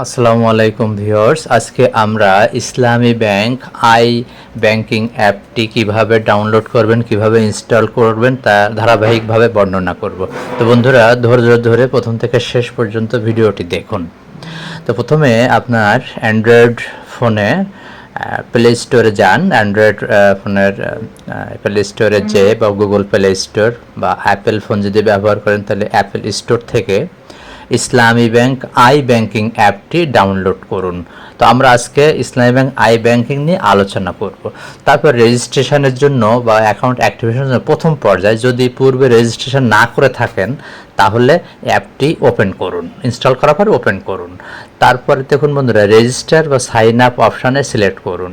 আসসালামু আলাইকুম ভিউয়ার্স, আজকে আমরা ইসলামী ব্যাংক আই ব্যাংকিং অ্যাপটি কীভাবে ডাউনলোড করবেন, কীভাবে ইনস্টল করবেন তা ধারাবাহিকভাবে বর্ণনা করব। তো বন্ধুরা, ধৈর্য ধরে প্রথম থেকে শেষ পর্যন্ত ভিডিওটি দেখুন। তো প্রথমে আপনার অ্যান্ড্রয়েড ফোনে প্লে স্টোরে যান। অ্যান্ড্রয়েড ফোনের প্লে স্টোরে যে বা গুগল প্লে স্টোর বা অ্যাপেল ফোন যদি ব্যবহার করেন, তাহলে অ্যাপেল স্টোর থেকে ইসলামী ব্যাংক আই ব্যাংকিং অ্যাপটি ডাউনলোড করুন। তো আমরা আজকে ইসলামী ব্যাংক আই ব্যাংকিং নিয়ে আলোচনা করব। তারপর রেজিস্ট্রেশনের জন্য বা অ্যাকাউন্ট অ্যাক্টিভেশনের জন্য প্রথম পর্যায়ে যদি পূর্বে রেজিস্ট্রেশন না করে থাকেন, তাহলে অ্যাপটি ওপেন করুন। ইনস্টল করার পর ওপেন করুন। তারপরে দেখুন বন্ধুরা, রেজিস্টার বা সাইন আপ অপশানে সিলেক্ট করুন।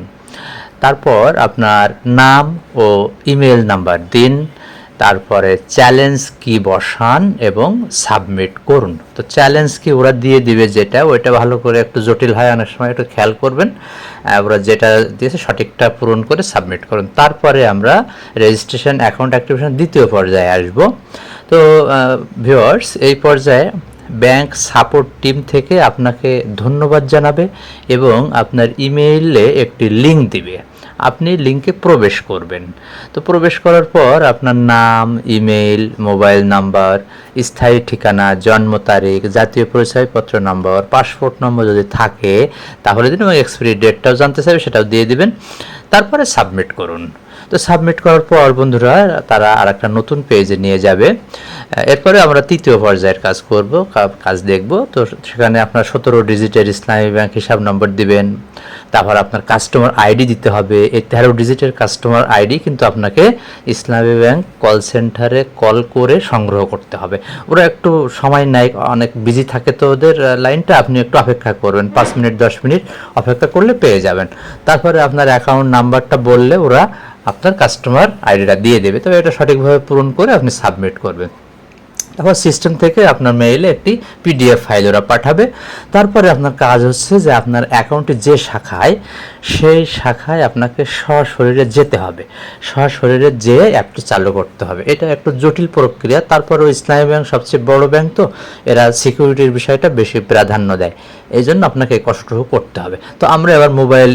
তারপর আপনার নাম ও ইমেল নাম্বার দিন। তারপরে চ্যালেঞ্জ কি বসান এবং সাবমিট করুন। তো চ্যালেঞ্জ কি ওরা দিয়ে দিবে যেটা, ওইটা ভালো করে একটু জটিল হয়, অনেক সময় একটু খেয়াল করবেন। ওরা যেটা দিয়েছে সঠিকটা পূরণ করে সাবমিট করুন। তারপরে আমরা রেজিস্ট্রেশন, অ্যাকাউন্ট অ্যাক্টিভেশন দ্বিতীয় পর্যায়ে আসব। তো ভিওয়ার্স এই পর্যায়ে ব্যাংক সাপোর্ট টিম থেকে আপনাকে ধন্যবাদ জানাবে এবং আপনার ইমেইলে একটি লিঙ্ক দিবে। আপনি লিঙ্কে প্রবেশ করবেন। তো প্রবেশ করার পর আপনার নাম ইমেল মোবাইল নাম্বার স্থায়ী ঠিকানা, জন্ম তারিখ, জাতীয় পরিচয়পত্র নম্বর পাসপোর্ট নম্বর যদি থাকে, তাহলে দিন এবং এক্সপিরি ডেটটাও জানতে চাইবে, সেটাও দিয়ে দিবেন। তারপরে সাবমিট করুন। তো সাবমিট করার পর বন্ধুরা, তারা আর একটা নতুন পেজে নিয়ে যাবে। এরপরে আমরা তৃতীয় পর্যায়ের কাজ করব কাজ দেখব। তো সেখানে আপনার সতেরো ডিজিটের ইসলামী ব্যাংক হিসাব নম্বর দিবেন। তারপর আপনার কাস্টমার আইডি দিতে হবে। এই তেরো ডিজিটের কাস্টমার আইডি কিন্তু আপনাকে ইসলামী ব্যাংক কল সেন্টারে কল করে সংগ্রহ করতে হবে। ওরা একটু সময় নেয়, অনেক বিজি থাকে তো ওদের লাইনটা, আপনি একটু অপেক্ষা করবেন। পাঁচ মিনিট, দশ মিনিট অপেক্ষা করলে পেয়ে যাবেন। তারপরে আপনার অ্যাকাউন্ট নাম্বারটা বললে ওরা আপনার কাস্টমার আইডিটা দিয়ে দেবে। তবে এটা সঠিকভাবে পূরণ করে আপনি সাবমিট করবেন। তারপর সিস্টেম থেকে আপনার মেইলে একটি পিডিএফ ফাইল ওরা পাঠাবে। তারপরে আপনার কাজ হচ্ছে যে আপনার অ্যাকাউন্টে যে শাখায়, সেই শাখায় আপনাকে সশরীরে যেতে হবে। সশরীরে যেয়ে অ্যাপটি চালু করতে হবে। এটা একটু জটিল প্রক্রিয়া। তারপরেও ইসলামী ব্যাংক সবচেয়ে বড় ব্যাংক তো, এরা সিকিউরিটির বিষয়টা বেশি প্রাধান্য দেয়। এই জন্য আপনাকে কষ্টটুকু করতে হবে। তো আমরা এবার মোবাইল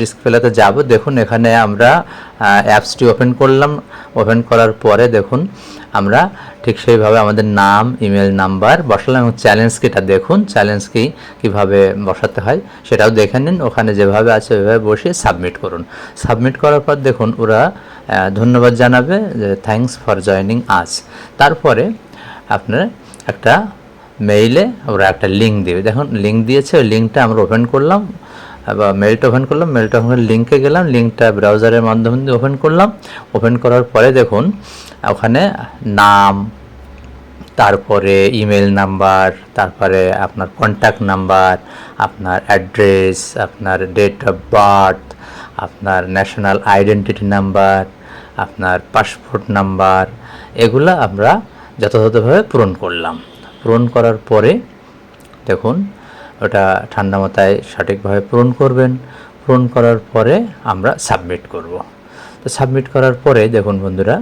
ডিসপ্লেতে যাব। দেখুন এখানে আমরা অ্যাপসটি ওপেন করলাম। ওপেন করার পরে দেখুন, আমরা ঠিক সেইভাবে আমাদের নাম ইমেল নাম্বার বসালাম এবং চ্যালেঞ্জ কিটা দেখুন চ্যালেঞ্জ কি কীভাবে বসাতে হয় সেটাও দেখে নিন। ওখানে যেভাবে আছে ওইভাবে বসিয়ে সাবমিট করুন। সাবমিট করার পর দেখুন, ওরা ধন্যবাদ জানাবে যে থ্যাংকস ফর জয়নিং আস তারপরে আপনার একটা মেইলে ওরা একটা লিঙ্ক দেবে। দেখুন লিঙ্ক দিয়েছে, ওই লিঙ্কটা আমরা ওপেন করলাম। বা মেলটা ওপেন করলাম মেলটা ওপেন লিঙ্কে গেলাম লিঙ্কটা ব্রাউজারের মাধ্যমে ওপেন করলাম। ওপেন করার পরে দেখুন, ওখানে নাম, তারপরে ইমেল নাম্বার তারপরে আপনার কন্ট্যাক্ট নাম্বার আপনার অ্যাড্রেস আপনার ডেট অফ বার্থ আপনার ন্যাশনাল আইডেন্টিটি নাম্বার আপনার পাসপোর্ট নাম্বার এগুলো আমরা যথাযথভাবে পূরণ করলাম। পূরণ করার পরে দেখুন ওটা ঠান্ডা মাথায় সঠিকভাবে পূরণ করবেন। পূরণ করার পরে আমরা সাবমিট করব। তো সাবমিট করার পরে দেখুন বন্ধুরা,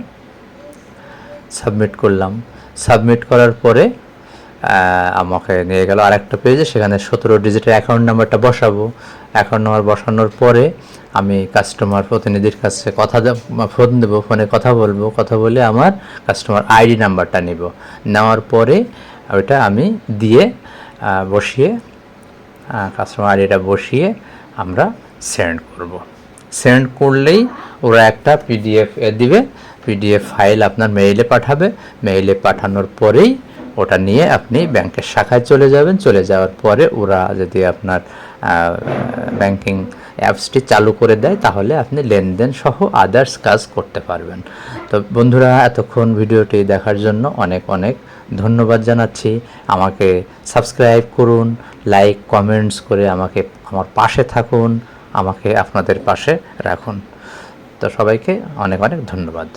সাবমিট করলাম। সাবমিট করার পরে আমাকে নিয়ে গেল আরেকটা পেজে সেখানে সতেরো ডিজিটের অ্যাকাউন্ট নাম্বারটা বসাবো। অ্যাকাউন্ট নাম্বার বসানোর পরে আমি কাস্টমার প্রতিনিধির কাছে কথা ফোন দেবো ফোনে কথা বলব। কথা বলে আমার কাস্টমার আইডি নাম্বারটা নিব। নেওয়ার পরে ওইটা আমি দিয়ে বসিয়ে কাস্টমার এটা বসিয়ে আমরা সেন্ড করব। সেন্ড করলেই ওরা একটা পিডিএফ এ দিবে। পিডিএফ ফাইল আপনার মেইলে পাঠাবে। মেইলে পাঠানোর পরেই ওটা নিয়ে আপনি ব্যাংকের শাখায় চলে যাবেন। চলে যাওয়ার পরে ওরা যদি আপনার ব্যাংকিং অ্যাপসটি চালু করে দেয়, তাহলে আপনি লেনদেন সহ আদার্স কাজ করতে পারবেন। তো বন্ধুরা, এতক্ষণ ভিডিওটি দেখার জন্য অনেক অনেক ধন্যবাদ জানাচ্ছি। আমাকে সাবস্ক্রাইব করুন লাইক কমেন্টস করে আমাকে আমার পাশে থাকুন, আমাকে আপনাদের পাশে রাখুন। তো সবাইকে অনেক অনেক ধন্যবাদ।